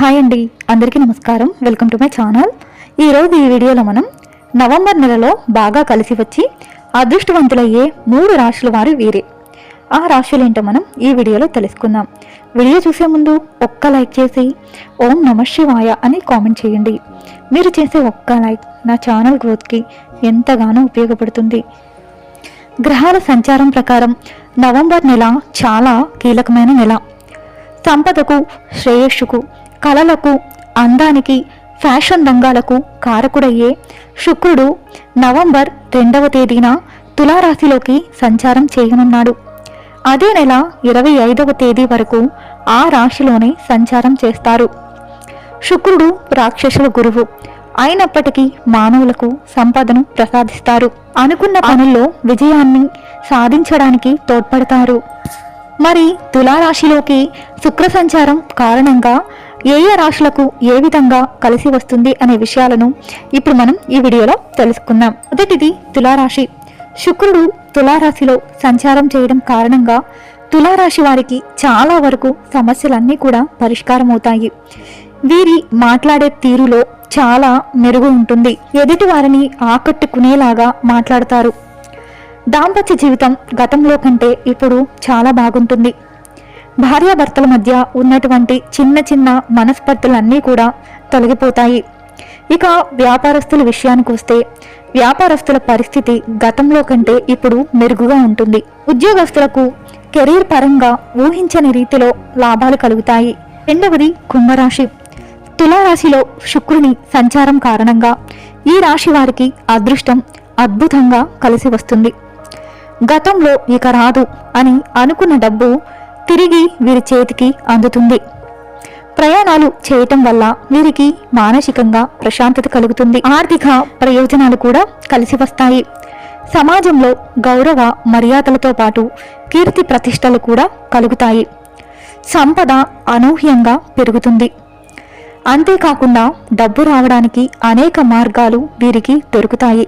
Hi అండి అందరికీ నమస్కారం. వెల్కమ్ టు మై ఛానల్ ఈరోజు ఈ వీడియోలో మనం నవంబర్ నెలలో బాగా కలిసి వచ్చి అదృష్టవంతులయ్యే మూడు రాశుల వారు వీరే. ఆ రాశులు ఏంటో మనం ఈ వీడియోలో తెలుసుకుందాం. వీడియో చూసే ముందు ఒక్క లైక్ చేసి ఓం నమ శివాయ అని కామెంట్ చేయండి. మీరు చేసే ఒక్క లైక్ నా ఛానల్ గ్రోత్కి ఎంతగానో ఉపయోగపడుతుంది. గ్రహాల సంచారం ప్రకారం నవంబర్ నెల చాలా కీలకమైన నెల. సంపదకు శ్రేయస్సుకు కళలకు అందానికి ఫ్యాషన్ రంగాలకు కారకుడయ్యే శుక్రుడు నవంబర్ రెండవ తేదీన తులారాశిలోకి సంచారం చేయనున్నాడు. అదే నెల ఇరవై ఐదవ తేదీ వరకు ఆ రాశిలోనే సంచారం చేస్తారు. శుక్రుడు రాక్షసుల గురువు. అయినప్పటికీ మానవులకు సంపదను ప్రసాదిస్తారు. అనుకున్న పనుల్లో విజయాన్ని సాధించడానికి తోడ్పడతారు. మరి తులారాశిలోకి శుక్ర సంచారం కారణంగా ఏ ఏ రాశులకు ఏ విధంగా కలిసి వస్తుంది అనే విషయాలను ఇప్పుడు మనం ఈ వీడియోలో తెలుసుకుందాం. మొదటిది తులారాశి. శుక్రుడు తులారాశిలో సంచారం చేయడం కారణంగా తులారాశి వారికి చాలా వరకు సమస్యలన్నీ కూడా పరిష్కారం అవుతాయి వీరి మాట్లాడే తీరులో చాలా మెరుగు ఉంటుంది. ఎదుటి వారిని ఆకట్టుకునేలాగా మాట్లాడతారు. దాంపత్య జీవితం గతంలో కంటే ఇప్పుడు చాలా బాగుంటుంది. భార్యాభర్తల మధ్య ఉన్నటువంటి చిన్న చిన్న మనస్పర్ధలన్నీ కూడా తొలగిపోతాయి. ఇక వ్యాపారస్తుల విషయానికి వస్తే వ్యాపారస్తుల పరిస్థితి గతంలో కంటే ఇప్పుడు మెరుగుగా ఉంటుంది. ఉద్యోగస్తులకు కెరీర్ పరంగా ఊహించని రీతిలో లాభాలు కలుగుతాయి. రెండవది కుంభరాశి. తులారాశిలో శుక్రుని సంచారం కారణంగా ఈ రాశి వారికి అదృష్టం అద్భుతంగా కలిసి వస్తుంది. గతంలో ఇక రాదు అని అనుకున్న డబ్బు తిరిగి వీరి చేతికి అందుతుంది. ప్రయాణాలు చేయటం వల్ల వీరికి మానసికంగా ప్రశాంతత కలుగుతుంది. ఆర్థిక ప్రయోజనాలు కూడా కలిసి వస్తాయి. సమాజంలో గౌరవ మర్యాదలతో పాటు కీర్తి ప్రతిష్టలు కూడా కలుగుతాయి. సంపద అనూహ్యంగా పెరుగుతుంది. అంతేకాకుండా డబ్బు రావడానికి అనేక మార్గాలు వీరికి దొరుకుతాయి.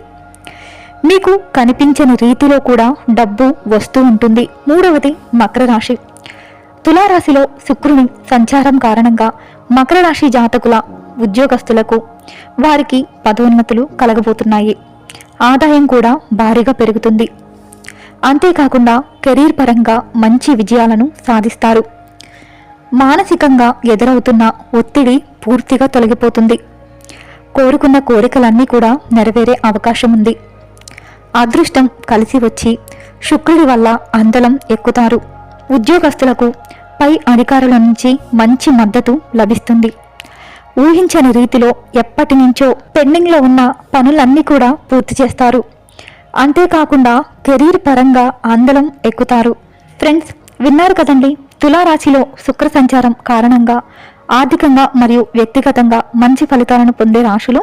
మీకు కనిపించని రీతిలో కూడా డబ్బు వస్తూ ఉంటుంది. మూడవది మకర రాశి తులారాశిలో శుక్రుని సంచారం కారణంగా మకర రాశి జాతకుల ఉద్యోగస్తులకు వారికి పదోన్నతులు కలగబోతున్నాయి. ఆదాయం కూడా భారీగా పెరుగుతుంది. అంతేకాకుండా కెరీర్ పరంగా మంచి విజయాలను సాధిస్తారు. మానసికంగా ఎదురవుతున్న ఒత్తిడి పూర్తిగా తొలగిపోతుంది. కోరుకున్న కోరికలన్నీ కూడా నెరవేరే అవకాశం ఉంది. అదృష్టం కలిసి వచ్చి శుక్రుడి వల్ల అందలం ఎక్కుతారు. ఉద్యోగస్తులకు పై అధికారుల నుంచి మంచి మద్దతు లభిస్తుంది. ఊహించని రీతిలో ఎప్పటి నుంచో పెండింగ్లో ఉన్న పనులన్నీ కూడా పూర్తి చేస్తారు. అంతేకాకుండా కెరీర్ పరంగా ఆందోళన ఎక్కుతారు. ఫ్రెండ్స్ విన్నారు కదండి తులారాశిలో శుక్ర సంచారం కారణంగా ఆర్థికంగా మరియు వ్యక్తిగతంగా మంచి ఫలితాలను పొందే రాశులు?